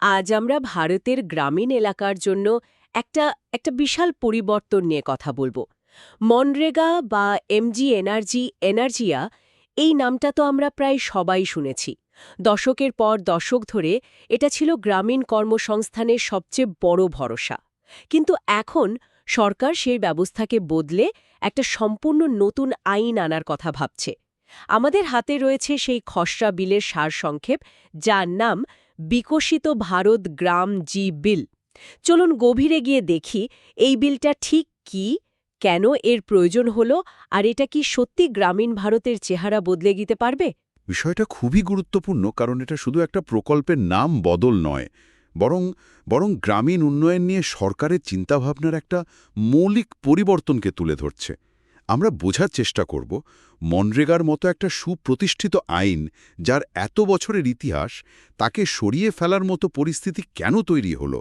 আজ আমরা ভারতের গ্রামীণ এলাকার জন্য একটা একটা বিশাল পরিবর্তন নিয়ে কথা বলব। মনরেগা বা এমজি এনার্জি, এনার্জিয়া, এই নামটা তো আমরা প্রায় সবাই শুনেছি। দশকের পর দশক ধরে এটা ছিল গ্রামীণ কর্মসংস্থানের সবচেয়ে বড় ভরসা। কিন্তু এখন সরকার সেই ব্যবস্থাকে বদলে একটা সম্পূর্ণ নতুন আইন আনার কথা ভাবছে। আমাদের হাতে রয়েছে সেই খসড়া বিলের সারসংক্ষেপ, যার নাম বিকশিত ভারত গ্রাম জি বিল। চলুন গভীরে গিয়ে দেখি এই বিলটা ঠিক কি, কেন এর প্রয়োজন হলো, আর এটা কি সত্যি গ্রামীণ ভারতের চেহারা বদলে দিতে পারবে? বিষয়টা খুবই গুরুত্বপূর্ণ, কারণ এটা শুধু একটা প্রকল্পের নাম বদল নয়, বরং বরং গ্রামীণ উন্নয়ন নিয়ে সরকারের চিন্তাভাবনার একটা মৌলিক পরিবর্তনকে তুলে ধরছে। আমরা বোঝার চেষ্টা করব মনরেগার মতো একটা সুপ্রতিষ্ঠিত আইন যার এত বছরের ইতিহাস তাকে সরিয়ে ফেলার মতো পরিস্থিতি কেন তৈরি হলো?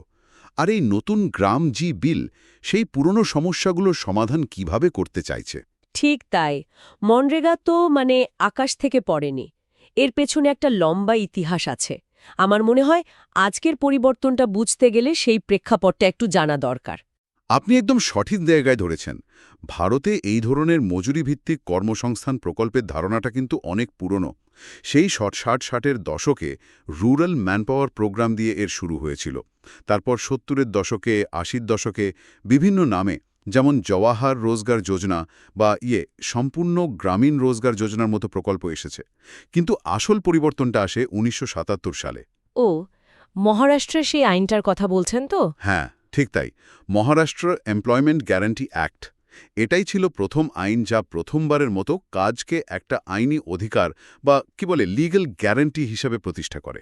আর এই নতুন গ্রাম জি বিল সেই পুরনো সমস্যাগুলোর সমাধান কীভাবে করতে চাইছে? ঠিক তাই। মনরেগা তো মানে আকাশ থেকে পড়েনি। এর পেছনে একটা লম্বা ইতিহাস আছে। আমার মনে হয় আজকের পরিবর্তনটা বুঝতে গেলে সেই প্রেক্ষাপটটা একটু জানা দরকার। আপনি একদম সঠিক জায়গায় ধরেছেন। ভারতে এই ধরনের মজুরি ভিত্তিক কর্মসংস্থান প্রকল্পের ধারণাটা কিন্তু অনেক পুরনো। সেই শট ষাট ষাটের দশকে রুরাল ম্যানপাওয়ার প্রোগ্রাম দিয়ে এর শুরু হয়েছিল। তারপর সত্তরের দশকে আশির দশকে বিভিন্ন নামে যেমন জওয়াহার রোজগার যোজনা বা ইয়ে সম্পূর্ণ গ্রামীণ রোজগার যোজনার মতো প্রকল্প এসেছে। কিন্তু আসল পরিবর্তনটা আসে উনিশশো সাতাত্তর সালে। ও মহারাষ্ট্রে সেই আইনটার কথা বলছেন তো? হ্যাঁ। ঠিক তাই, মহারাষ্ট্র এমপ্লয়মেন্ট গ্যারান্টি অ্যাক্ট এটাই ছিল প্রথম আইন যা প্রথমবারের মতো কাজকে একটা আইনি অধিকার বা কি বলে লিগ্যাল গ্যারান্টি হিসেবে প্রতিষ্ঠা করে।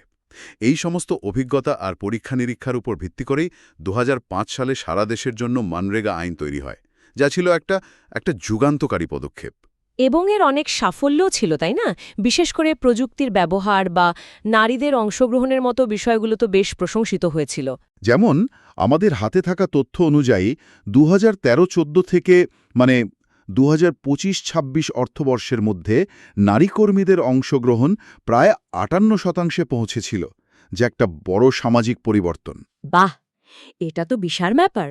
এই সমস্ত অভিজ্ঞতা আর পরীক্ষা নিরীক্ষার উপর ভিত্তি করেই দু হাজার পাঁচ সালে সারা দেশের জন্য মানরেগা আইন তৈরি হয়, যা ছিল একটা একটা যুগান্তকারী পদক্ষেপ। এবং এর অনেক সাফল্যও ছিল, তাই না? বিশেষ করে প্রযুক্তির ব্যবহার বা নারীদের অংশগ্রহণের মতো বিষয়গুলো তো বেশ প্রশংসিত হয়েছিল। যেমন আমাদের হাতে থাকা তথ্য অনুযায়ী দু হাজার থেকে মানে দু হাজার পঁচিশ ছাব্বিশ অর্থবর্ষের মধ্যে নারী কর্মীদের অংশগ্রহণ প্রায় আটান্ন শতাংশে পৌঁছেছিল যা একটা বড় সামাজিক পরিবর্তন। বাহ! এটা তো বিশাল ব্যাপার।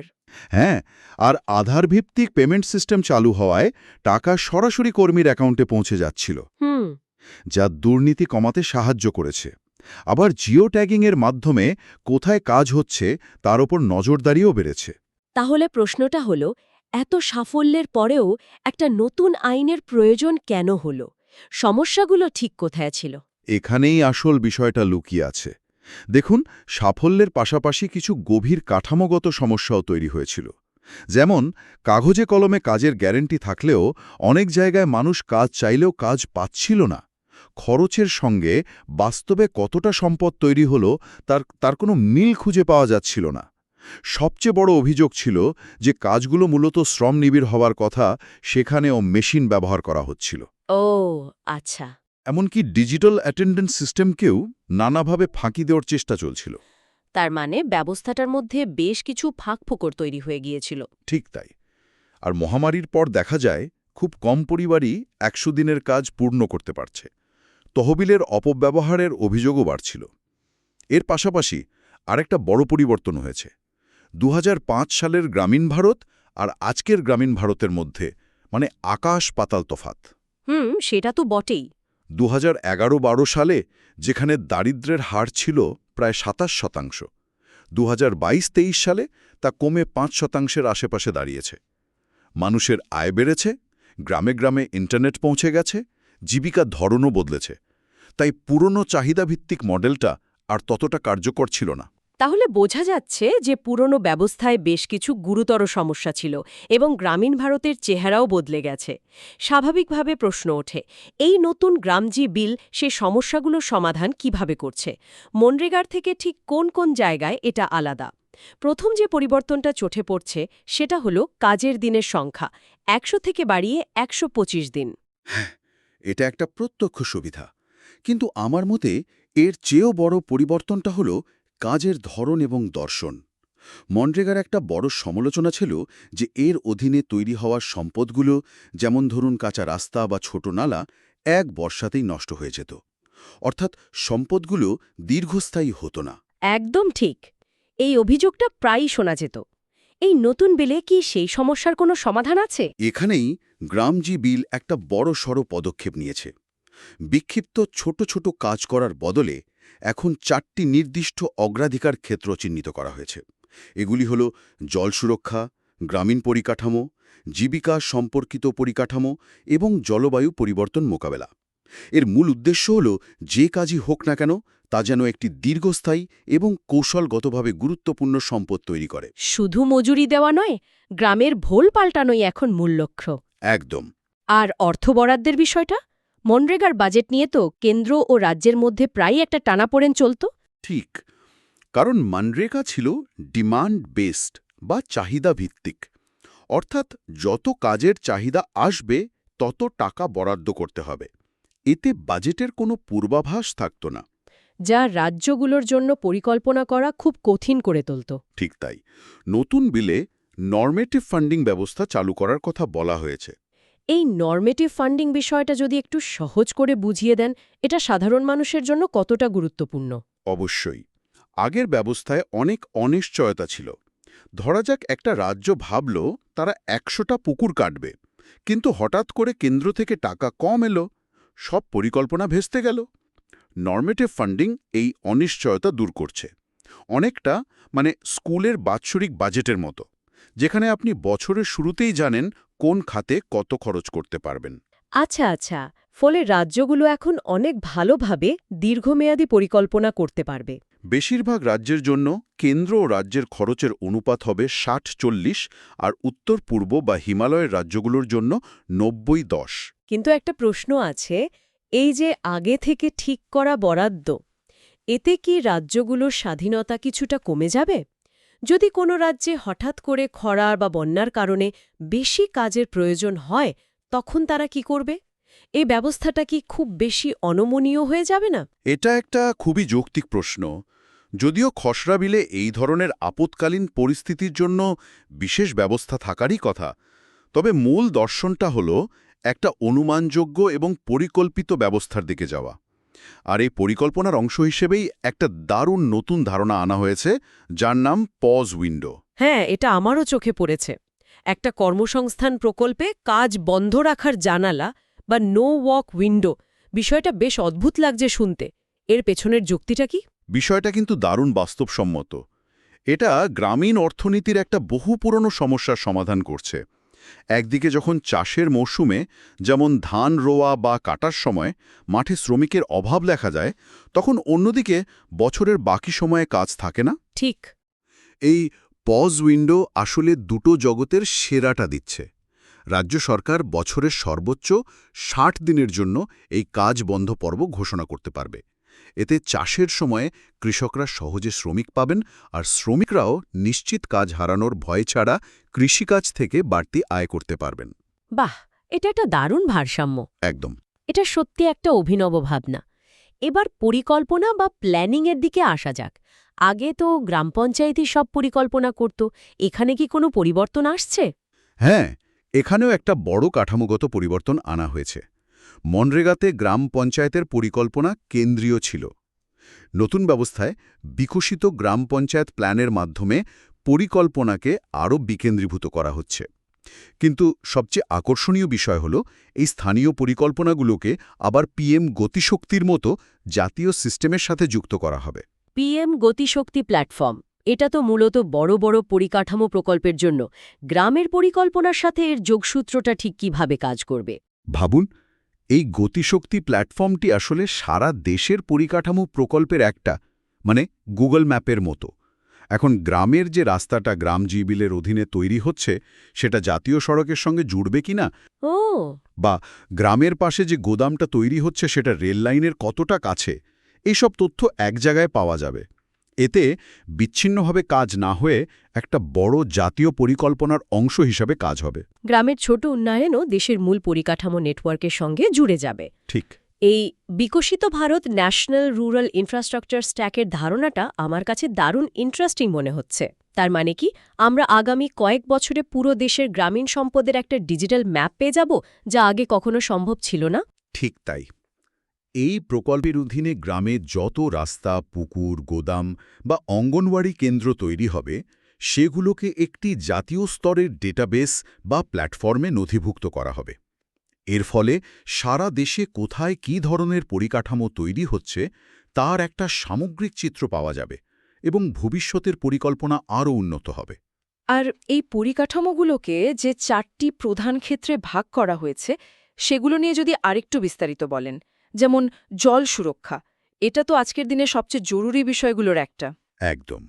হ্যাঁ আর আধার ভিত্তিক পেমেন্ট সিস্টেম চালু হওয়ায় টাকা সরাসরি কর্মীর অ্যাকাউন্টে পৌঁছে যাচ্ছিল হুম। যা দুর্নীতি কমাতে সাহায্য করেছে। আবার জিও ট্যাগিংয়ের মাধ্যমে কোথায় কাজ হচ্ছে তার ওপর নজরদারিও বেড়েছে। তাহলে প্রশ্নটা হলো এত সাফল্যের পরেও একটা নতুন আইনের প্রয়োজন কেন হলো? সমস্যাগুলো ঠিক কোথায় ছিল? এখানেই আসল বিষয়টা লুকিয়ে আছে। দেখুন সাফল্যের পাশাপাশি কিছু গভীর কাঠামোগত সমস্যাও তৈরি হয়েছিল। যেমন কাগজে কলমে কাজের গ্যারেন্টি থাকলেও অনেক জায়গায় মানুষ কাজ চাইলেও কাজ পাচ্ছিল না। খরচের সঙ্গে বাস্তবে কতটা সম্পদ তৈরি হলো তার তার কোনো মিল খুঁজে পাওয়া যাচ্ছিল না। সবচেয়ে বড় অভিযোগ ছিল যে কাজগুলো মূলত শ্রম নিবিড় হওয়ার কথা সেখানেও মেশিন ব্যবহার করা হচ্ছিল। ও আচ্ছা। এমনকি ডিজিটাল অ্যাটেন্ডেন্স সিস্টেমকেও নানাভাবে ফাঁকি দেওয়ার চেষ্টা চলছিল। তার মানে ব্যবস্থাটার মধ্যে বেশ কিছু ফাঁকফোকর তৈরি হয়ে গিয়েছিল। ঠিক তাই। আর মহামারীর পর দেখা যায় খুব কম পরিবারই একশো দিনের কাজ পূর্ণ করতে পারছে। তহবিলের অপব্যবহারের অভিযোগও বাড়ছিল। এর পাশাপাশি আরেকটা বড় পরিবর্তন হয়েছে। দু হাজার পাঁচ সালের গ্রামীণ ভারত আর আজকের গ্রামীণ ভারতের মধ্যে মানে আকাশ পাতাল তফাত হুম সেটা তো বটেই। দু হাজার সালে যেখানে দারিদ্র্যের হার ছিল প্রায় সাতাশ শতাংশ দু হাজার সালে তা কমে পাঁচ শতাংশের আশেপাশে দাঁড়িয়েছে। মানুষের আয় বেড়েছে গ্রামে গ্রামে ইন্টারনেট পৌঁছে গেছে জীবিকার ধরনও বদলেছে। তাই পুরনো চাহিদাভিত্তিক মডেলটা আর ততটা কার্যকর ছিল না। তাহলে বোঝা যাচ্ছে যে পুরনো ব্যবস্থায় বেশ কিছু গুরুতর সমস্যা ছিল এবং গ্রামীণ ভারতের চেহারাও বদলে গেছে। স্বাভাবিকভাবে প্রশ্ন ওঠে এই নতুন গ্রামজি বিল সে সমস্যাগুলোর সমাধান কীভাবে করছে? মনরেগার থেকে ঠিক কোন কোন জায়গায় এটা আলাদা? প্রথম যে পরিবর্তনটা চোখে পড়ছে সেটা হলো কাজের দিনের সংখ্যা একশো থেকে বাড়িয়ে একশো পঁচিশ দিন। এটা একটা প্রত্যক্ষ সুবিধা। কিন্তু আমার মতে এর চেয়েও বড় পরিবর্তনটা হল কাজের ধরন এবং দর্শন। মনরেগার একটা বড় সমালোচনা ছিল যে এর অধীনে তৈরি হওয়ার সম্পদগুলো যেমন ধরুন কাঁচা রাস্তা বা ছোট নালা এক বর্ষাতেই নষ্ট হয়ে যেত। অর্থাৎ সম্পদগুলো দীর্ঘস্থায়ী হতো না। একদম ঠিক। এই অভিযোগটা প্রায়ই শোনা যেত। এই নতুন বিলে কি সেই সমস্যার কোনো সমাধান আছে? এখানেই গ্রামজি বিল একটা বড় সড় পদক্ষেপ নিয়েছে। বিক্ষিপ্ত ছোট ছোট কাজ করার বদলে এখন চারটি নির্দিষ্ট অগ্রাধিকার ক্ষেত্র চিহ্নিত করা হয়েছে। এগুলি হল জল সুরক্ষা, গ্রামীণ পরিকাঠামো, জীবিকা সম্পর্কিত পরিকাঠামো এবং জলবায়ু পরিবর্তন মোকাবেলা। এর মূল উদ্দেশ্য হল যে কাজই হোক না কেন, তা যেন একটি দীর্ঘস্থায়ী এবং কৌশলগতভাবে গুরুত্বপূর্ণ সম্পদ তৈরি করে। শুধু মজুরি দেওয়া নয়, গ্রামের ভোল পাল্টানোই এখন মূল লক্ষ্য। একদম। আর অর্থ বরাদ্দের বিষয়টা? মনরেগার বাজেট নিয়ে তো কেন্দ্র ও রাজ্যের মধ্যে প্রায়ই একটা টানাপোড়েন চলত। ঠিক। কারণ মানরেগা ছিল ডিমান্ড বেসড বা চাহিদা ভিত্তিক। অর্থাৎ যত কাজের চাহিদা আসবে তত টাকা বরাদ্দ করতে হবে। এতে বাজেটের কোনো পূর্বাভাস থাকত না। যা রাজ্যগুলোর জন্য পরিকল্পনা করা খুব কঠিন করে তুলত। ঠিক তাই। নতুন বিলে নর্মেটিভ ফান্ডিং ব্যবস্থা চালু করার কথা বলা হয়েছে। এই নর্মেটিভ ফান্ডিং বিষয়টা যদি একটু সহজ করে বুঝিয়ে দেন এটা সাধারণ মানুষের জন্য কতটা গুরুত্বপূর্ণ? অবশ্যই। আগের ব্যবস্থায় অনেক অনিশ্চয়তা ছিল। ধরা যাক একটা রাজ্য ভাবল তারা একশোটা পুকুর কাটবে। কিন্তু হঠাৎ করে কেন্দ্র থেকে টাকা কম এলো সব পরিকল্পনা ভেস্তে গেল। নর্মেটিভ ফান্ডিং এই অনিশ্চয়তা দূর করছে। অনেকটা মানে স্কুলের বাৎসরিক বাজেটের মতো। যেখানে আপনি বছরের শুরুতেই জানেন কোন খাতে কত খরচ করতে পারবেন। আচ্ছা আচ্ছা ফলে রাজ্যগুলো এখন অনেক ভালোভাবে দীর্ঘমেয়াদী পরিকল্পনা করতে পারবে। বেশিরভাগ রাজ্যের জন্য কেন্দ্র ও রাজ্যের খরচের অনুপাত হবে ষাট চল্লিশ আর উত্তর পূর্ব বা হিমালয়ের রাজ্যগুলোর জন্য নব্বই দশ। কিন্তু একটা প্রশ্ন আছে এই যে আগে থেকে ঠিক করা বরাদ্দ এতে কি রাজ্যগুলোর স্বাধীনতা কিছুটা কমে যাবে? যদি কোনো রাজ্যে হঠাৎ করে খরা বা বন্যার কারণে বেশি কাজের প্রয়োজন হয়, তখন তারা কি করবে? এই ব্যবস্থাটা কি খুব বেশি অনমনীয় হয়ে যাবে না? এটা একটা খুবই যৌক্তিক প্রশ্ন। যদিও খসড়া বিলে এই ধরনের আপৎকালীন পরিস্থিতির জন্য বিশেষ ব্যবস্থা থাকারই কথা, তবে মূল দর্শনটা হল একটা অনুমানযোগ্য এবং পরিকল্পিত ব্যবস্থার দিকে যাওয়া। আর এই পরিকল্পনার অংশ হিসেবেই একটা দারুণ নতুন ধারণা আনা হয়েছে যার নাম পজ উইন্ডো। হ্যাঁ এটা আমারও চোখে পড়েছে। একটা কর্মসংস্থান প্রকল্পে কাজ বন্ধ রাখার জানালা বা নো ওয়াক উইন্ডো বিষয়টা বেশ অদ্ভুত লাগছে শুনতে। এর পেছনের যুক্তিটা কি? বিষয়টা কিন্তু দারুণ বাস্তবসম্মত। এটা গ্রামীণ অর্থনীতির একটা বহু পুরনো সমস্যার সমাধান করছে। একদিকে যখন চাষের মৌসুমে যেমন ধান রোয়া বা কাটার সময় মাঠে শ্রমিকের অভাব দেখা যায় তখন অন্যদিকে বছরের বাকি সময়ে কাজ থাকে না? ঠিক। এই পজ উইন্ডো আসলে দুটো জগতের সেরাটা দিচ্ছে। রাজ্য সরকার বছরের সর্বোচ্চ ষাট দিনের জন্য এই কাজ বন্ধ পর্ব ঘোষণা করতে পারবে। এতে চাষের সময়ে কৃষকরা সহজে শ্রমিক পাবেন আর শ্রমিকরাও নিশ্চিত কাজ হারানোর ভয় ছাড়া কৃষিকাজ থেকে বাড়তি আয় করতে পারবেন। বাহ এটা একটা দারুণ ভারসাম্য। একদম। এটা সত্যি একটা অভিনব ভাবনা। এবার পরিকল্পনা বা প্ল্যানিংয়ের দিকে আসা যাক। আগে তো গ্রাম পঞ্চায়েতই সব পরিকল্পনা করত এখানে কি কোনো পরিবর্তন আসছে? হ্যাঁ এখানেও একটা বড় কাঠামোগত পরিবর্তন আনা হয়েছে। মনরেগাতে গ্রাম পঞ্চায়েতের পরিকল্পনা কেন্দ্রীয় ছিল। নতুন ব্যবস্থায় বিকশিত গ্রাম পঞ্চায়েত প্ল্যানের মাধ্যমে পরিকল্পনাকে আরও বিকেন্দ্রীভূত করা হচ্ছে। কিন্তু সবচেয়ে আকর্ষণীয় বিষয় হল এই স্থানীয় পরিকল্পনাগুলোকে আবার পিএম গতিশক্তির মতো জাতীয় সিস্টেমের সাথে যুক্ত করা হবে। পিএম গতিশক্তি প্ল্যাটফর্ম এটা তো মূলত বড় বড় পরিকাঠামো প্রকল্পের জন্য। গ্রামের পরিকল্পনার সাথে এর যোগসূত্রটা ঠিক কীভাবে কাজ করবে? ভাবুন এই গতিশক্তি প্ল্যাটফর্মটি আসলে সারা দেশের পরিকাঠামো প্রকল্পের একটা মানে গুগল ম্যাপের মতো। এখন গ্রামের যে রাস্তাটা গ্রাম জিবিলের অধীনে তৈরি হচ্ছে সেটা জাতীয় সড়কের সঙ্গে জুড়বে কিনা ও। বা গ্রামের পাশে যে গোদামটা তৈরি হচ্ছে সেটা রেল লাইনের কতটা কাছে? এইসব তথ্য এক জায়গায় পাওয়া যাবে। এতে বিচ্ছিন্নভাবে কাজ না হয়ে একটা বড় জাতীয় পরিকল্পনার অংশ হিসাবে কাজ হবে। গ্রামের ছোট উন্নয়নও দেশের মূল পরিকাঠামো নেটওয়ার্কের সঙ্গে জুড়ে যাবে। ঠিক। এই বিকশিত ভারত ন্যাশনাল রুরাল ইনফ্রাস্ট্রাকচার স্ট্যাকের ধারণাটা আমার কাছে দারুণ ইন্টারেস্টিং মনে হচ্ছে। তার মানে কি আমরা আগামী কয়েক বছরে পুরো দেশের গ্রামীণ সম্পদের একটা ডিজিটাল ম্যাপ পেয়ে যাব যা আগে কখনো সম্ভব ছিল না? ঠিক তাই। এই প্রকল্পের অধীনে গ্রামে যত রাস্তা, পুকুর, গোদাম বা অঙ্গনওয়াড়ি কেন্দ্র তৈরি হবে, সেগুলোকে একটি জাতীয় স্তরের ডেটাবেস বা প্ল্যাটফর্মে নথিভুক্ত করা হবে। এর ফলে সারা দেশে কোথায় কী ধরনের পরিকাঠামো তৈরি হচ্ছে, তার একটা সামগ্রিক চিত্র পাওয়া যাবে এবং ভবিষ্যতের পরিকল্পনা আরও উন্নত হবে। আর এই পরিকাঠামোগুলোকে যে চারটি প্রধান ক্ষেত্রে ভাগ করা হয়েছে, সেগুলো নিয়ে যদি আরেকটু বিস্তারিত বলেন। যেমন জল সুরক্ষা, এটা তো আজকের দিনে সবচেয়ে জরুরি বিষয়গুলোর একটা। একদম।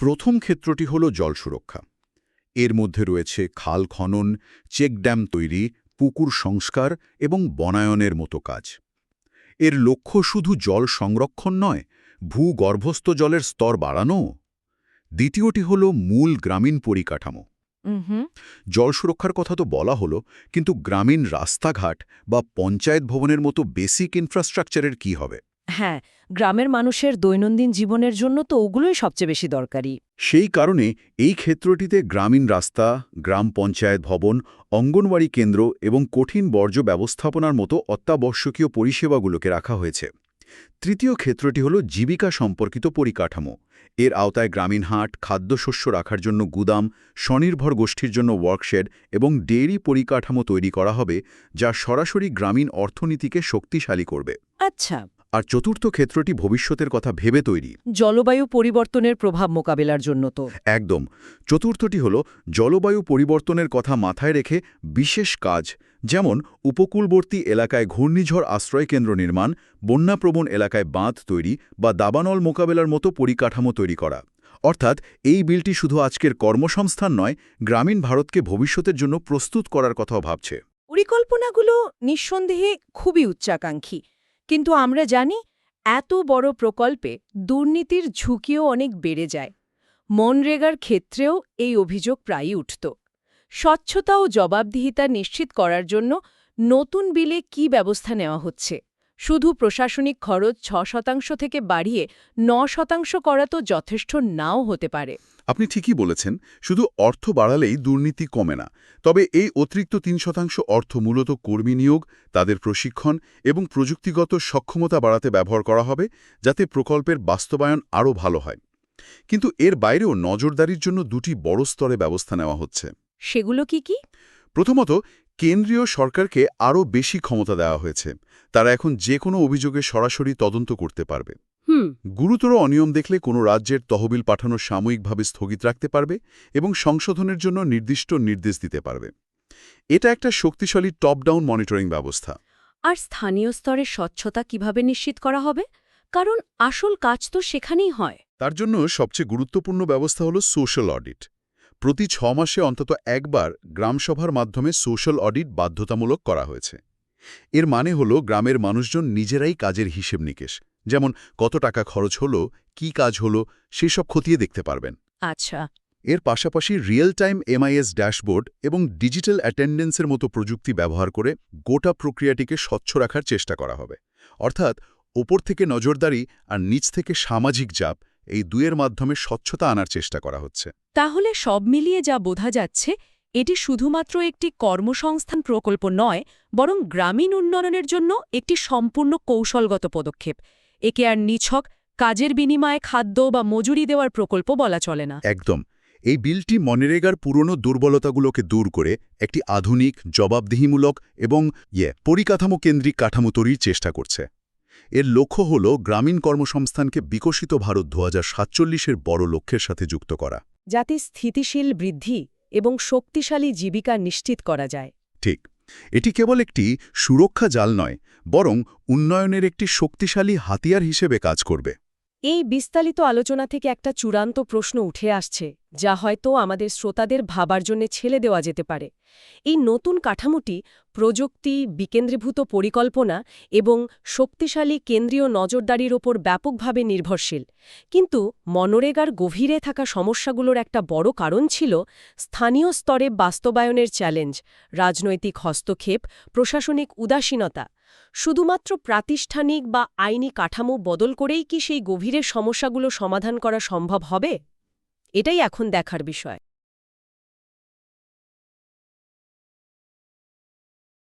প্রথম ক্ষেত্রটি হল জল সুরক্ষা। এর মধ্যে রয়েছে খাল খনন চেকড্যাম তৈরি, পুকুর সংস্কার এবং বনায়নের মতো কাজ। এর লক্ষ্য শুধু জল সংরক্ষণ নয়, ভূগর্ভস্থ জলের স্তর বাড়ানো দ্বিতীয়টি হল মূল গ্রামীণ পরিকাঠামো। জল সুরক্ষার কথা তো বলা হলো কিন্তু গ্রামীণ রাস্তাঘাট বা পঞ্চায়েত ভবনের মতো বেসিক ইনফ্রাস্ট্রাকচারের কি হবে? হ্যাঁ গ্রামের মানুষের দৈনন্দিন জীবনের জন্য তো ওগুলোই সবচেয়ে বেশি দরকারি। সেই কারণে এই ক্ষেত্রটিতে গ্রামীণ রাস্তা গ্রাম পঞ্চায়েত ভবন অঙ্গনওয়াড়ি কেন্দ্র এবং কঠিন বর্জ্য ব্যবস্থাপনার মতো অত্যাবশ্যকীয় পরিষেবাগুলোকে রাখা হয়েছে। তৃতীয় ক্ষেত্রটি হল জীবিকা সম্পর্কিত পরিকাঠামো। এর আওতায় গ্রামীণ হাট খাদ্যশস্য রাখার জন্য গুদাম স্বনির্ভর গোষ্ঠীর জন্য ওয়ার্কশেড এবং ডেয়ারি পরিকাঠামো তৈরি করা হবে যা সরাসরি গ্রামীণ অর্থনীতিকে শক্তিশালী করবে। আচ্ছা। আর চতুর্থ ক্ষেত্রটি ভবিষ্যতের কথা ভেবে তৈরি। জলবায়ু পরিবর্তনের প্রভাব মোকাবেলার জন্য তো। একদম। চতুর্থটি হল জলবায়ু পরিবর্তনের কথা মাথায় রেখে বিশেষ কাজ। যেমন, উপকূলবর্তী এলাকায় ঘূর্ণিঝড় আশ্রয়কেন্দ্র নির্মাণ, বন্যাপ্রবণ এলাকায় বাঁধ তৈরি বা দাবানল মোকাবেলার মতো পরিকাঠামো তৈরি করা। অর্থাৎ, এই বিলটি শুধু আজকের কর্মসংস্থান নয়, গ্রামীণ ভারতকে ভবিষ্যতের জন্য প্রস্তুত করার কথাও ভাবছে। পরিকল্পনাগুলো নিঃসন্দেহে খুবই উচ্চাকাঙ্ক্ষী। কিন্তু আমরা জানি, এত বড় প্রকল্পে দুর্নীতির ঝুঁকিও অনেক বেড়ে যায়। মনরেগার ক্ষেত্রেও এই অভিযোগ প্রায়ই উঠত। স্বচ্ছতা ও জবাবদিহিতা নিশ্চিত করার জন্য নতুন বিলে কি ব্যবস্থা নেওয়া হচ্ছে? শুধু প্রশাসনিক খরচ ছ শতাংশ থেকে বাড়িয়ে ন শতাংশ করা তো যথেষ্ট নাও হতে পারে। আপনি ঠিকই বলেছেন, শুধু অর্থ বাড়ালেই দুর্নীতি কমে না। তবে এই অতিরিক্ত তিন শতাংশ অর্থ মূলত কর্মী নিয়োগ, তাদের প্রশিক্ষণ এবং প্রযুক্তিগত সক্ষমতা বাড়াতে ব্যবহার করা হবে, যাতে প্রকল্পের বাস্তবায়ন আরও ভালো হয়। কিন্তু এর বাইরেও নজরদারির জন্য দুটি বড় স্তরে ব্যবস্থা নেওয়া হচ্ছে। সেগুলো কি কি? প্রথমত কেন্দ্রীয় সরকারকে আরও বেশি ক্ষমতা দেওয়া হয়েছে। তারা এখন যে কোনো অভিযোগে সরাসরি তদন্ত করতে পারবে। হুম। গুরুতর অনিয়ম দেখলে কোনো রাজ্যের তহবিল পাঠানো সাময়িকভাবে স্থগিত রাখতে পারবে এবং সংশোধনের জন্য নির্দিষ্ট নির্দেশ দিতে পারবে। এটা একটা শক্তিশালী টপ ডাউন মনিটরিং ব্যবস্থা। আর স্থানীয় স্তরে স্বচ্ছতা কীভাবে নিশ্চিত করা হবে? কারণ আসল কাজ তো সেখানেই হয়। তার জন্য সবচেয়ে গুরুত্বপূর্ণ ব্যবস্থা হল সোশ্যাল অডিট। প্রতি ছ মাসে অন্তত একবার গ্রামসভার মাধ্যমে সোশ্যাল অডিট বাধ্যতামূলক করা হয়েছে। এর মানে হল গ্রামের মানুষজন নিজেরাই কাজের হিসেব নিকেশ যেমন কত টাকা খরচ হলো কি কাজ হলো সেসব খতিয়ে দেখতে পারবেন। আচ্ছা। এর পাশাপাশি রিয়েল টাইম এমআইএস ড্যাশবোর্ড এবং ডিজিটাল অ্যাটেন্ডেন্সের মতো প্রযুক্তি ব্যবহার করে গোটা প্রক্রিয়াটিকে স্বচ্ছ রাখার চেষ্টা করা হবে। অর্থাৎ ওপর থেকে নজরদারি আর নিচ থেকে সামাজিক চাপ এই দুয়ের মাধ্যমে স্বচ্ছতা আনার চেষ্টা করা হচ্ছে। তাহলে সব মিলিয়ে যা বোঝা যাচ্ছে এটি শুধুমাত্র একটি কর্মসংস্থান প্রকল্প নয় বরং গ্রামীণ উন্নয়নের জন্য একটি সম্পূর্ণ কৌশলগত পদক্ষেপ। একে আর নিছক কাজের বিনিময়ে খাদ্য বা মজুরি দেওয়ার প্রকল্প বলা চলে না। একদম। এই বিলটি মনেরেগার পুরনো দুর্বলতাগুলোকে দূর করে একটি আধুনিক জবাবদিহিমূলক এবং ইয়ে পরিকাঠামো কেন্দ্রিক কাঠামো তৈরির চেষ্টা করছে। এর লক্ষ্য হল গ্রামীণ কর্মসংস্থানকে বিকশিত ভারত দু হাজার বড় লক্ষ্যের সাথে যুক্ত করা। যাতে স্থিতিশীল বৃদ্ধি এবং শক্তিশালী জীবিকা নিশ্চিত করা যায়। ঠিক। এটি কেবল একটি সুরক্ষা জাল নয় বরং উন্নয়নের একটি শক্তিশালী হাতিয়ার হিসেবে কাজ করবে। এই বিস্তারিত আলোচনা থেকে একটা চূড়ান্ত প্রশ্ন উঠে আসছে, যা হয়তো আমাদের শ্রোতাদের ভাবার জন্য ছেলে দেওয়া যেতে পারে। এই নতুন কাঠামোটি প্রযুক্তি, বিকেন্দ্রীভূত পরিকল্পনা এবং শক্তিশালী কেন্দ্রীয় নজরদারির ওপর ব্যাপকভাবে নির্ভরশীল। কিন্তু মনরেগার গভীরে থাকা সমস্যাগুলোর একটা বড় কারণ ছিল স্থানীয় স্তরে বাস্তবায়নের চ্যালেঞ্জ, রাজনৈতিক হস্তক্ষেপ, প্রশাসনিক উদাসীনতা। শুধুমাত্র প্রাতিষ্ঠানিক বা আইনি কাঠামো বদল করেই কি সেই গভীরের সমস্যাগুলো সমাধান করা সম্ভব হবে? এটাই এখন দেখার বিষয়।